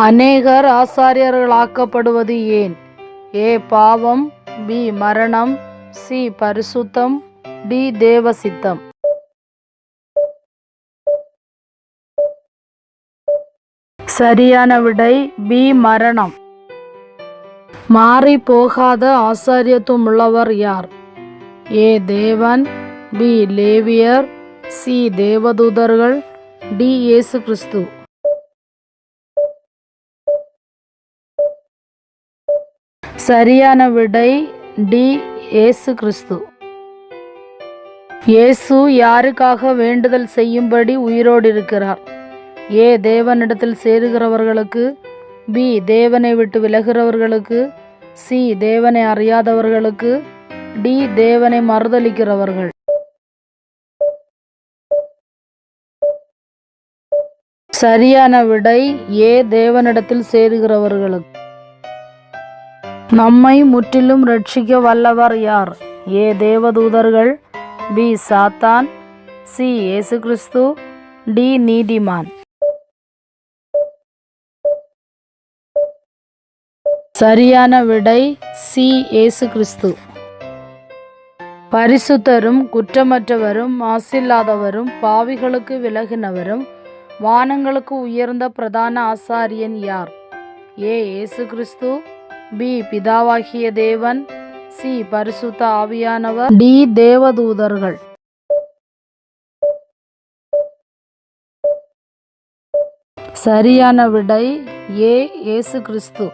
அநேகர் ஆசாரியர்களாக்கப்படுவது ஏன்? ஏ பாவம் பி மரணம் சி பரிசுத்தம் டி தேவசித்தம். சரியான விடை பி மரணம். மாறி போகாத ஆசாரியத்துவம் உள்ளவர் யார்? ஏ தேவன் பி லேவியர் சி தேவதூதர்கள் டி இயேசு கிறிஸ்து. சரியான விடை டி ஏசு கிறிஸ்து. இயேசு யாருக்காக வேண்டுதல் செய்யும்படி உயிரோடு இருக்கிறார்? ஏ தேவனிடத்தில் சேருகிறவர்களுக்கு பி தேவனை விட்டு விலகிறவர்களுக்கு சி தேவனை அறியாதவர்களுக்கு டி தேவனை மறுதலிக்கிறவர்கள். சரியான விடை ஏ தேவனிடத்தில் சேருகிறவர்களுக்கு. நம்மை முற்றிலும் ரட்சிக்க வல்லவர் யார்? ஏ தேவதூதர்கள் பி சாத்தான் சி ஏசு கிறிஸ்து டி நீதிமான். சரியான விடை சி ஏசு கிறிஸ்து பரிசுத்தரும் குற்றமற்றவரும் மாசில்லாதவரும் பாவிகளுக்கு விலகினவரும் வானங்களுக்கு உயர்ந்த பிரதான ஆசாரியன் யார்? ஏ ஏசு கிறிஸ்து பி பிதாவாகிய தேவன் சி பரிசுத்த ஆவியானவர். டி தேவதூதர்கள். சரியான விடை ஏ இயேசு கிறிஸ்து.